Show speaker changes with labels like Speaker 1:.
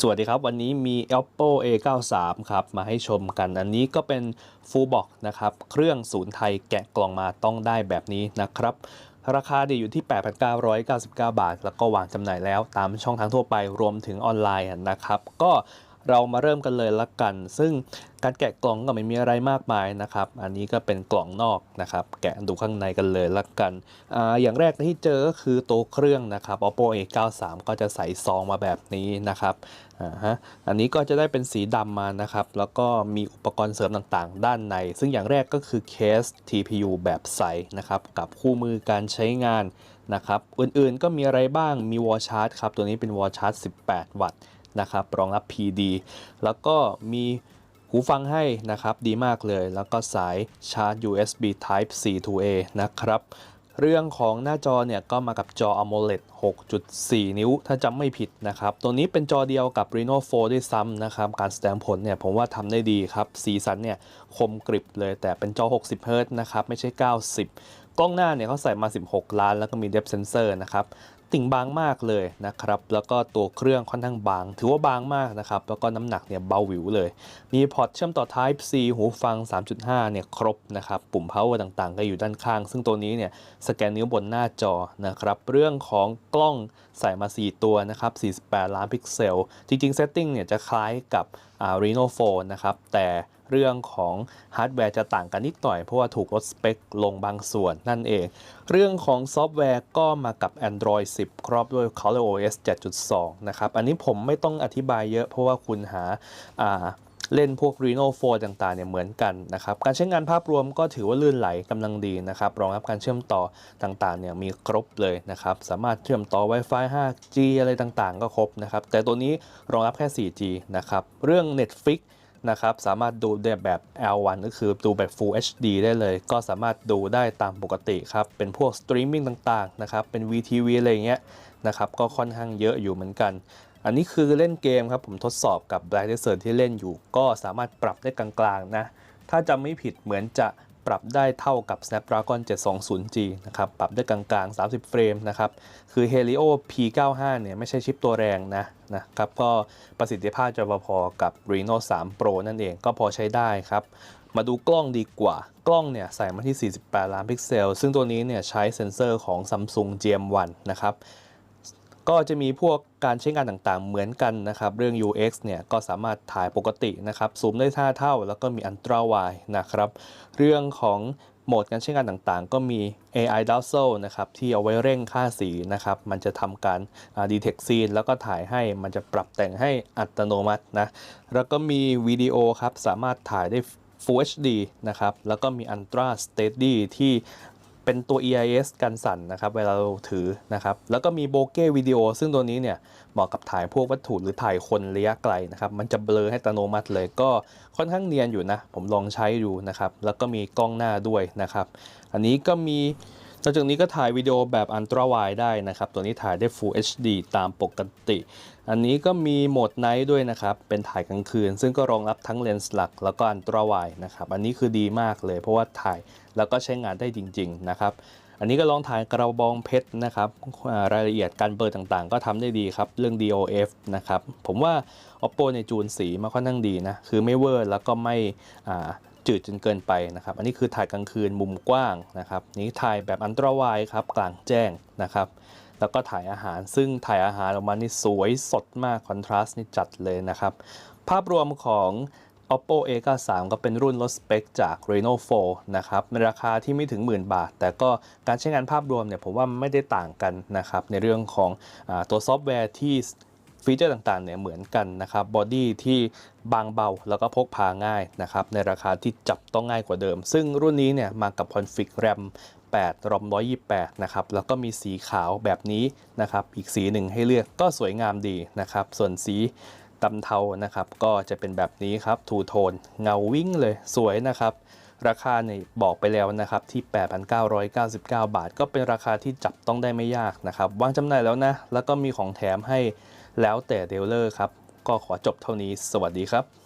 Speaker 1: สวัสดีครับ วันนี้มี Oppo A93 ครับมาให้ชมกัน อันนี้ก็เป็น Full Box นะครับ เครื่องศูนย์ไทยแกะกล่องมาต้องได้แบบนี้นะครับ ราคาเดียอยู่ที่ 8,999 บาท แล้วก็วางจำหน่ายแล้วตามช่องทางทั่วไปรวมถึงออนไลน์นะครับ ก็ เรามาเริ่มกันเลยละกัน ซึ่งการแกะกล่องก็ไม่มีอะไรมากมายนะครับ อันนี้ก็เป็นกล่องนอกนะครับ แกะดูข้างในกันเลยละกันอาอย่างแรกที่เจอก็คือตัวเครื่องนะครับ Oppo A93 ก็จะใส่ซองมาแบบนี้นะครับอ่าฮะอันนี้ก็จะได้เป็นสีดำมานะครับ แล้วก็มีอุปกรณ์เสริมต่างๆ ด้านใน ซึ่งอย่างแรกก็คือเคส TPU แบบใสนะครับ กับคู่มือการใช้งาน นะครับอื่นๆก็มีอะไรบ้างมีวอชาร์จครับตัวนี้เป็นวอชาร์จ18 วัตต์นะครับรองรับ PD แล้วก็มีหูฟังให้นะครับดีมากเลย แล้วก็สายชาร์จ USB Type C to A นะครับเรื่องของหน้าจอเนี่ยก็มากับจอ AMOLED 6.4 นิ้ว ถ้าจำไม่ผิดนะครับ ตัวนี้เป็นจอเดียวกับ Reno 4 ด้วยซ้ำนะครับ การแสดงผลเนี่ยผมว่าทำได้ดีครับ สีสันเนี่ยคมกริบเลย แต่เป็นจอ 60 Hz นะครับ ไม่ใช่ 90 กล้องหน้าเนี่ยเขาใส่มา 16 ล้าน แล้วก็มี depth sensor นะครับติ่งบางมากเลยนะครับ แล้วก็ตัวเครื่องค่อนข้างบาง ถือว่าบางมากนะครับ แล้วก็น้ำหนักเนี่ยเบาหวิวเลย มีพอร์ตเชื่อมต่อ Type C หูฟัง 3.5 เนี่ยครบนะครับ ปุ่ม power ต่างๆ ก็อยู่ด้านข้าง ซึ่งตัวนี้เนี่ยสแกนนิ้วบนหน้าจอนะครับ เรื่องของกล้องใส่มา 4 ตัวนะครับ 48 ล้านพิกเซล จริงๆ setting เนี่ยจะคล้ายกับ Reno 4 นะครับ แต่ เรื่องของฮาร์ดแวร์จะต่างกันนิดหน่อย เพราะว่าถูกลดสเปคลงบางส่วนนั่นเอง เรื่องของซอฟต์แวร์ก็มากับ Android 10 ครอบด้วย ColorOS 7.2 นะครับ อันนี้ผมไม่ต้องอธิบายเยอะเพราะว่าคุณหาเล่นพวก Reno 4 ต่างๆเนี่ยเหมือนกันนะครับ การใช้งานภาพรวมก็ถือว่าลื่นไหลกำลังดีนะครับ รองรับการเชื่อมต่อต่างๆเนี่ยมีครบเลยนะครับ สามารถเชื่อมต่อ Wi-Fi 5G อะไรต่างๆ ก็ครบนะครับ แต่ตัวนี้รองรับแค่ 4G นะครับ เรื่อง Netflix นะครับสามารถดูได้แบบ L1 ก็คือดูแบบ Full HD ได้เลย ก็สามารถดูได้ตามปกติครับ เป็นพวกสตรีมมิ่งต่างๆนะครับ เป็น VTV อะไรเงี้ยนะครับ ก็ค่อนข้างเยอะอยู่เหมือนกัน อันนี้คือเล่นเกมครับ ผมทดสอบกับ b l a c k d e s e r t ที่เล่นอยู่ ก็สามารถปรับได้กลางๆนะ ถ้าจำไม่ผิดเหมือนจะ ปรับได้เท่ากับ Snapdragon 720G นะครับ ปรับได้กลางๆ 30 เฟรมนะครับ คือ Helio P95 เนี่ยไม่ใช่ชิปตัวแรงนะนะครับ ก็ประสิทธิภาพจะพอๆกับ Reno 3 Pro นั่นเองก็พอใช้ได้ครับ มาดูกล้องดีกว่า กล้องเนี่ยใส่มาที่ 48 ล้านพิกเซล ซึ่งตัวนี้เนี่ยใช้เซ็นเซอร์ของ Samsung GM1 นะครับ ก็จะมีพวกการใช้งานต่างๆ เหมือนกันนะครับ เรื่อง UX เนี่ยก็สามารถถ่ายปกตินะครับซูมได้ท่าเท่า แล้วก็มี Ultra Wide นะครับ เรื่องของโหมดการใช้งานต่างๆ ก็มี AI Dazzle นะครับที่เอาไว้เร่งค่าสีนะครับ มันจะทำการ detect scene แล้วก็ถ่ายให้มันจะปรับแต่งให้อัตโนมัตินะ แล้วก็มีวิดีโอครับ สามารถถ่ายได้ Full HD นะครับ แล้วก็มี Ultra Steady ที่ เป็นตัว EIS กันสั่นนะครับ เวลาเราถือนะครับ แล้วก็มีโบเก้วิดีโอ ซึ่งตัวนี้เนี่ยเหมาะกับถ่ายพวกวัตถุหรือถ่ายคนระยะไกลนะครับ มันจะเบลอให้อัตโนมัติเลยก็ค่อนข้างเนียนอยู่นะ ผมลองใช้ดูนะครับ แล้วก็มีกล้องหน้าด้วยนะครับ อันนี้ก็มี นอกจากนี้ก็ถ่ายวิดีโอแบบ Ultra Wide ได้นะครับ ตัวนี้ถ่ายได้ Full HD ตามปกติ อันนี้ก็มีโหมด Night ด้วยนะครับ เป็นถ่ายกลางคืน ซึ่งก็รองรับทั้งเลนส์หลัก แล้วก็ Ultra Wide นะครับ อันนี้คือดีมากเลย เพราะว่าถ่ายแล้วก็ใช้งานได้จริง ๆ นะครับ อันนี้ก็ลองถ่ายกระบองเพชรนะครับ รายละเอียดการเปิดต่างๆ ก็ทำได้ดีครับ เรื่อง DOF นะครับ ผมว่า Oppo ในจูนสีมาค่อนข้างดีนะ คือไม่เวอร์แล้วก็ไม่ จืดจนเกินไปนะครับ อันนี้คือถ่ายกลางคืนมุมกว้างนะครับ นี่ถ่ายแบบอันตราวายครับกลางแจ้งนะครับ แล้วก็ถ่ายอาหารซึ่งถ่ายอาหารออกมานี่สวยสดมากคอนทราสต์นี่จัดเลยนะครับ ภาพรวมของ Oppo A93 ก็เป็นรุ่นลดสเปคจาก Reno 4นะครับในราคาที่ไม่ถึงหมื่นบาท แต่ก็การใช้งานภาพรวมเนี่ยผมว่าไม่ได้ต่างกันนะครับ ในเรื่องของอตัวซอฟต์แวร์ที่ ฟีเจอร์ต่างๆเนี่ยเหมือนกันนะครับบอดี้ที่บางเบาแล้วก็พกพาง่ายนะครับในราคาที่จับต้องง่ายกว่าเดิม ซึ่งรุ่นนี้เนี่ยมากับคอนฟิกแรม8 ROM 128 นะครับ แล้วก็มีสีขาวแบบนี้นะครับ อีกสีหนึ่งให้เลือกก็สวยงามดีนะครับ ส่วนสีดำเทานะครับ ก็จะเป็นแบบนี้ครับทูโทนเงาวิ่งเลยสวยนะครับ ราคาเนี่ยบอกไปแล้วนะครับที่ 8,999 บาท ก็เป็นราคาที่จับต้องได้ไม่ยากนะครับ วางจำหน่ายแล้วนะ แล้วก็มีของแถมให้ แล้วแต่เดลเลอร์ครับ ก็ขอจบเท่านี้ สวัสดีครับ